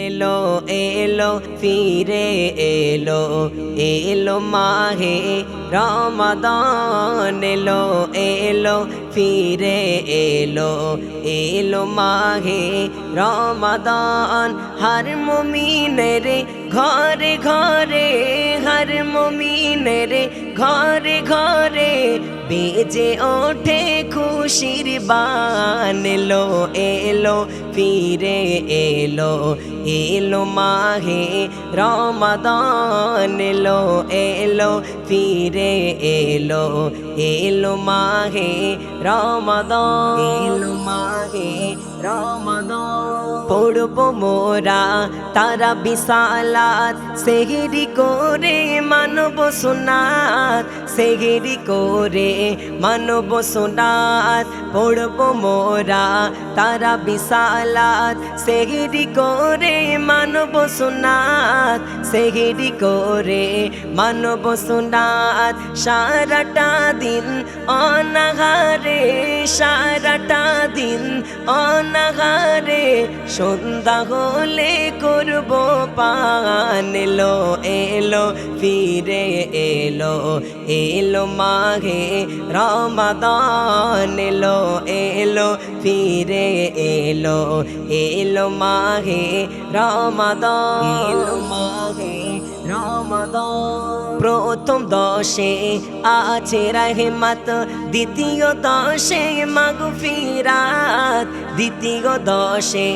এলো এলো, ফিরে এলো এলো মাহে রমাদান এলো এলো, ফিরে এলো এলো মাহে রমাদান। হর মুমিনের ঘরে ঘরে, হর মুমিনের ঘরে ঘরে বেজে ওঠে খুশির বান এলো এলো, ফিরে এলো এলো মাহে রমাদান এলো এলো, ফিরে এলো এলো মাহে রমাদান, এলো মাহে পড়ব মোরা তারা বিশালাত। সেহেরি করে মানব সোনাত। সেহেরি করে মানব সোনাত। পড়ব মোরা তারা বিশালাত। সেহেরি করে মানব সোনাত। সেহেরি করে মানব সোনাত। সারাটা দিন অনাহারে, সারাটা দিন অনাহারে সন্ধ্যা হলে করব পান। এলো এলো ফিরে এলো এলো মাঘে রমাদান। এলো এলো ফিরে এলো এলো মাঘে রমাদান। এলো মাঘে প্রথম দশে আছে রহমত দ্বিতীয় দশে মাগফিরাত। দ্বিতীয় দশে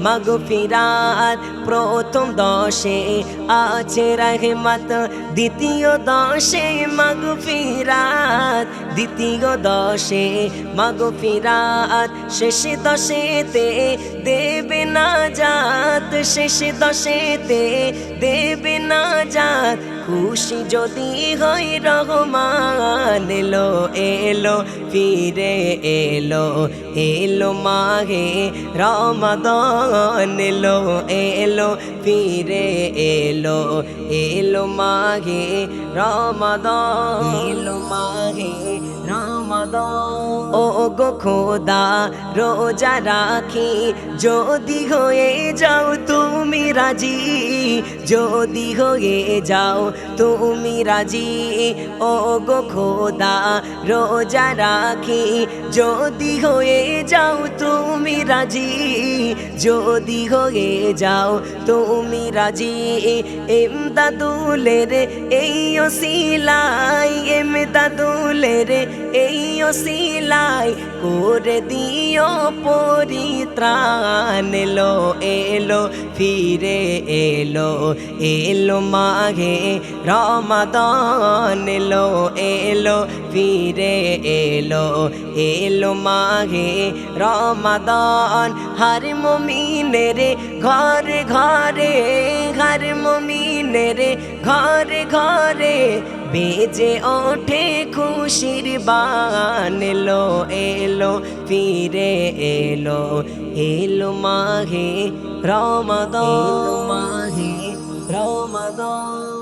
মাগফিরাত প্রথম দশে আছে রহমত, দ্বিতীয় দশে মাগফিরাত দ্বিতীয় দশে মাগফিরাত শেষ দশেতে দেবে না জাত, শেষ দশেতে দেবে না জাত, খুশি যদি হয় রহমান, এলো এলো, ফিরে এলো এলো মাঘে রমাদান এলো এলো ফিরে এলো। এলো মাঘে রমাদান। এলো রমাদান। ও গো খোদা রোজা রাখি। যদি হয়ে যাও তুমি রাজি যদি হয়ে যাও তুমি রাজি। ও গো খোদা রোজা রাখি। যদি হয়ে যাও তুমি রাজি? যদি হয়ে যাও, তুমি রাজি? এম এমদাদুলের এই ওসিলাই এমদাদুলের এই ওসিলাই করে দিও পরিত্রাণ। এলো এলো, ফিরে এলো এলো মাঘে রমাদান। এলো এলো, ফিরে এলো এলো মাঘে রমাদান। হর মুমিনের ঘরে ঘরে, হর মুমিনের ঘরে ঘরে, বেজে ওঠে খুশির বান, এলো এলো, ফিরে এলো এলো মাঘে রমাদান। মাঘে রমাদান।